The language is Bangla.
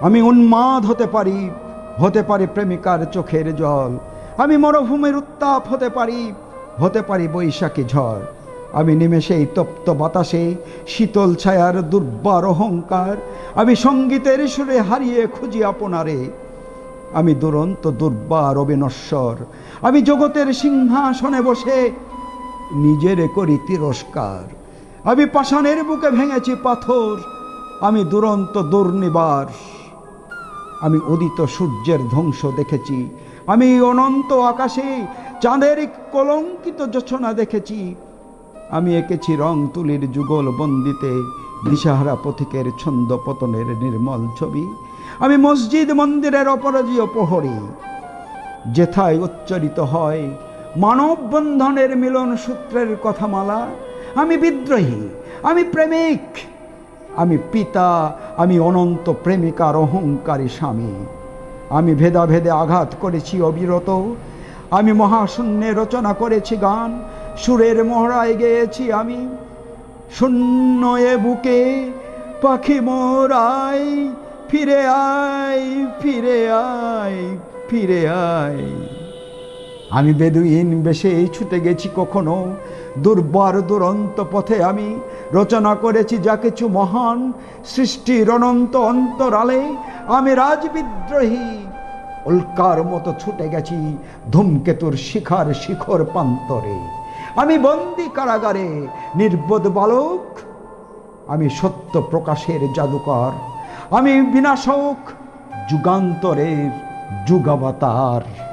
আমি উন্মাদ হতে পারি হতে পারি প্রেমিকার চোখের জল। আমি মরুভূমির উত্তাপ হতে পারি হতে পারি বৈশাখী ঝড়। আমি নিমেষেই তপ্ত বাতাসে শীতল ছায়ার দুর্বার অহংকার। আমি সঙ্গীতের সুরে হারিয়ে খুঁজি আপনারে। আমি দুরন্ত দুর্বার অবিনশ্বর। আমি জগতের সিংহাসনে বসে নিজের করি তিরস্কার। আমি পাষাণের বুকে ভেঙেছি পাথর। আমি দুরন্ত দুর্নিবার। আমি সূর্যের ধ্বংস দেখেছি। আমি অনন্ত আকাশে চাঁদের কলঙ্কিত যোচনা দেখেছি। আমি এঁকেছি রং তুলির যুগল বন্দিতে দিশাহারা পথিকের ছন্দ পতনের নির্মল ছবি। আমি মসজিদ মন্দিরের অপরাজীয় প্রহরী। যেথায় উচ্চারিত হয়, মানব বন্ধনের মিলন সূত্রের কথামালা। আমি বিদ্রোহী, আমি প্রেমিক আমি পিতা, আমি অনন্ত প্রেমিকার অহংকারী স্বামী। আমি ভেদাভেদে আঘাত করেছি অবিরত। আমি মহাশূন্যে রচনা করেছি গান। সুরের মহড়ায় গেয়েছি আমি। শূন্য এ বুকে পাখি মোরাই, ফিরে আয় ফিরে আয় ফিরে আয়। আমি বেদুইন বেশে ছুটে গেছি কখনো। দুর্বার দুরন্ত পথে আমি রচনা করেছি যা কিছু মহান সৃষ্টির অনন্ত অন্তরালে। আমি রাজবিদ্রোহী। উল্কার মতো ছুটে গেছি ধূমকেতুর শিখার শিখর প্রান্তরে। আমি বন্দি কারাগারে, নির্বোধ বালক। আমি সত্য প্রকাশের জাদুকর। আমি বিনাশক, যুগান্তরের যুগাবতার।